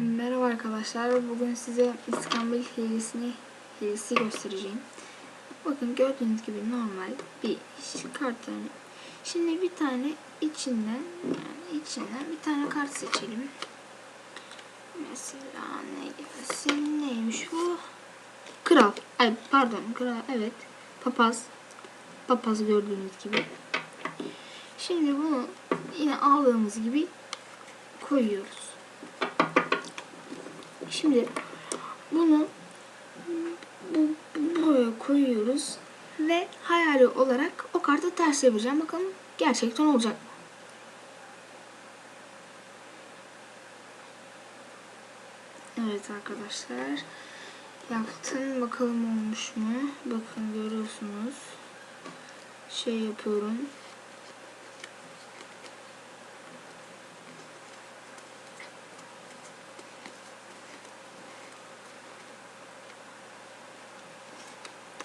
Merhaba arkadaşlar. Bugün size İskambil hilesini hilesi göstereceğim. Bakın gördüğünüz gibi normal bir kart yani. Şimdi bir tane içinden yani içinden bir tane kart seçelim. Mesela ne gelsin? Neymiş bu? Kral. Ay pardon kral evet. Papaz. Papaz gördüğünüz gibi. Şimdi bunu yine aldığımız gibi koyuyoruz. Şimdi bunu bu, buraya koyuyoruz ve hayali olarak o kartı ters çevireceğim. Bakalım gerçekten olacak mı? Evet arkadaşlar. Yaptım. Bakalım olmuş mu? Bakın görüyorsunuz. Şey yapıyorum.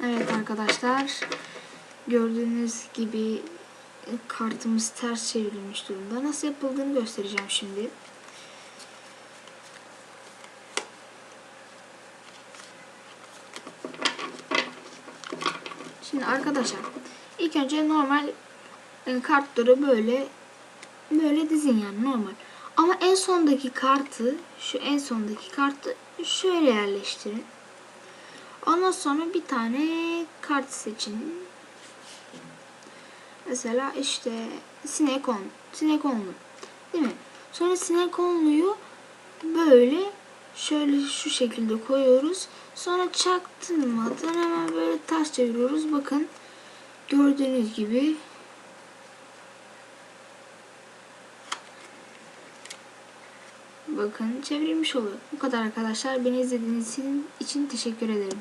Evet arkadaşlar. Gördüğünüz gibi kartımız ters çevrilmiş durumda. Nasıl yapıldığını göstereceğim şimdi. Şimdi arkadaşlar ilk önce normal e, kartları böyle böyle dizin yani normal. Ama en sondaki kartı şu en sondaki kartı şöyle yerleştirin. Ondan sonra bir tane kart seçin. Mesela işte Sinekon. Sinekonlu. Değil mi? Sonra Sinekonlu'yu böyle şöyle şu şekilde koyuyoruz. Sonra çaktırmadan hemen böyle ters çeviriyoruz. Bakın gördüğünüz gibi Bakın çevrilmiş oluyor. Bu kadar arkadaşlar. Beni izlediğiniz için teşekkür ederim.